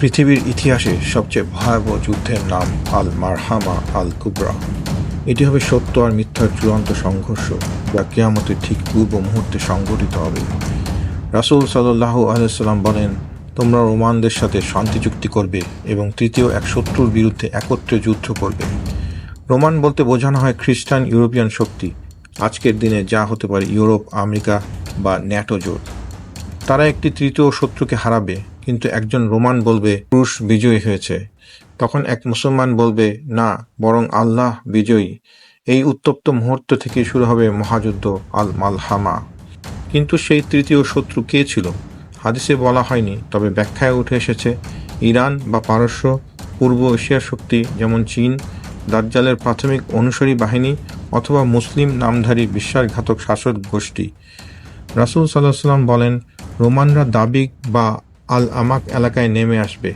পৃথিবীর ইতিহাসে সবচেয়ে ভয়াবহ যুদ্ধের নাম আল মারহামা আল কুবরা। এটি হবে সত্য আর মিথ্যার চূড়ান্ত সংঘর্ষ যা কেয়ামতের ঠিক পূর্ব মুহূর্তে সংঘটিত হবে। রাসূল সাল্লাহ আলাইসাল্লাম বলেন, তোমরা রোমানদের সাথে শান্তি চুক্তি করবে এবং তৃতীয় এক শত্রুর বিরুদ্ধে একত্রে যুদ্ধ করবে। রোমান বলতে বোঝানো হয় খ্রিস্টান ইউরোপিয়ান শক্তি। আজকের দিনে যা হতে পারে ইউরোপ, আমেরিকা বা ন্যাটো জোট। তারা একটি তৃতীয় শত্রুকে হারাবে কিন্তু একজন রোমান বলবে, পুরুষ বিজয়ী হয়েছে। তখন এক মুসলমান বলবে, না, বরং আল্লাহ বিজয়ী। এই উত্তপ্ত মুহূর্ত থেকে শুরু হবে মহাযুদ্ধ আল মালহামা কিন্তু সেই তৃতীয় শত্রু কে ছিল? হাদিসে বলা হয়নি, তবে ব্যাখ্যায় উঠে এসেছে, ইরান বা পারস্য, পূর্ব এশিয়ার শক্তি যেমন চীন, দাজ্জালের প্রাথমিক অনুসারী বাহিনী অথবা মুসলিম নামধারী বিশ্বাসঘাতক শাসক গোষ্ঠী। রাসুল সাল্লাহ সাল্লাম বলেন, রোমানরা দাবিক বা আল আমাক এলাকায় নেমে আসবে।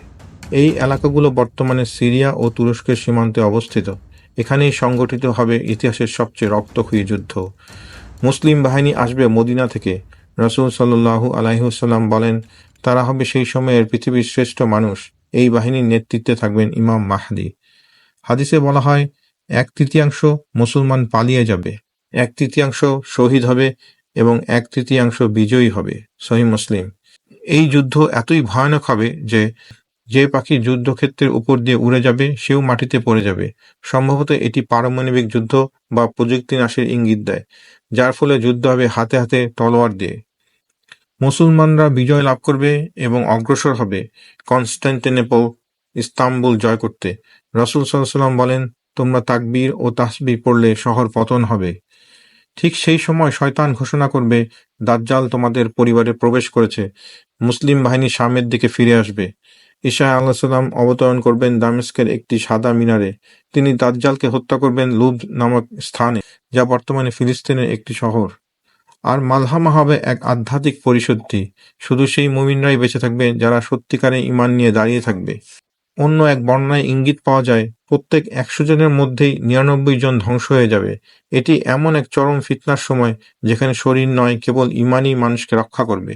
এই এলাকাগুলো বর্তমানে সিরিয়া ও তুরস্কের সীমান্তে অবস্থিত। এখানেই সংগঠিত হবে ইতিহাসের সবচেয়ে রক্তক্ষয়ী যুদ্ধ। মুসলিম বাহিনী আসবে মদিনা থেকে। রসুল সাল্লু আলাইহুসাল্লাম বলেন, তারা হবে সেই সময়ের পৃথিবীর শ্রেষ্ঠ মানুষ। এই বাহিনীর নেতৃত্বে থাকবেন ইমাম মাহাদি। হাদিসে বলা হয়, এক তৃতীয়াংশ মুসলমান পালিয়ে যাবে, এক তৃতীয়াংশ শহীদ হবে এবং এক তৃতীয়াংশ বিজয়ী হবে। সহি মুসলিম। এই যুদ্ধ এতই ভয়ানক হবে যে যে পাখি যুদ্ধক্ষেত্রের উপর দিয়ে উড়ে যাবে, সেও মাটিতে পড়ে যাবে। সম্ভবত এটি পারমাণবিক যুদ্ধ বা প্রযুক্তি নাশের ইঙ্গিত দেয়, যার ফলে যুদ্ধ হবে হাতে হাতে তলোয়ার দিয়ে। মুসলমানরা বিজয় লাভ করবে এবং অগ্রসর হবে কনস্ট্যান্টিনেপল ইস্তাম্বুল জয় করতে। রসুল সাল্লাম বলেন, তোমরা তাকবীর ও তাসবি পড়লে শহর পতন হবে। ঠিক সেই সময় শয়তান ঘোষণা করবে, দাজ্জাল তোমাদের পরিবারে প্রবেশ করেছে। মুসলিম বাহিনী সামের দিকে ফিরে আসবে। ঈশা আল্লাহ সাল্লাম অবতরণ করবেন দামেস্কের একটি সাদা মিনারে। তিনি দাজ্জালকে হত্যা করবেন লুব নামক স্থানে, যা বর্তমানে ফিলিস্তিনের একটি শহর। আর মালহামা হবে এক আধ্যাত্মিক পরিশুদ্ধি। শুধু সেই মুমিনরাই বেঁচে থাকবে যারা সত্যিকারে ইমান নিয়ে দাঁড়িয়ে থাকবে। অন্য এক বর্ণায় ইঙ্গিত পাওয়া যায়, প্রত্যেক একশো জনের মধ্যেই নিরানব্বই জন ধ্বংস হয়ে যাবে। এটি এমন এক চরম ফিতনার সময়, যেখানে শরীর নয়, কেবল ইমানই মানুষকে রক্ষা করবে।